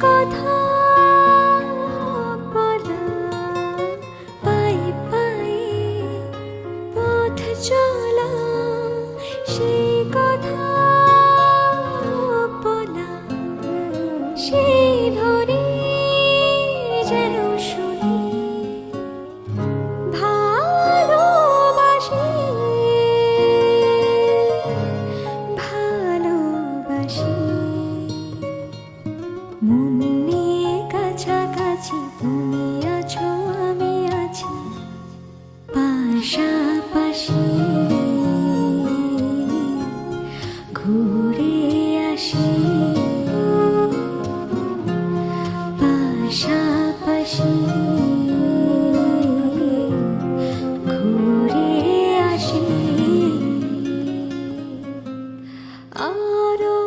কথা বলা পাই পাই পথ চলা সেই কথা বলা সেই ধরে পাশাপাশি ঘুরে আসি। পাশাপাশি ঘুরে আসি। আরও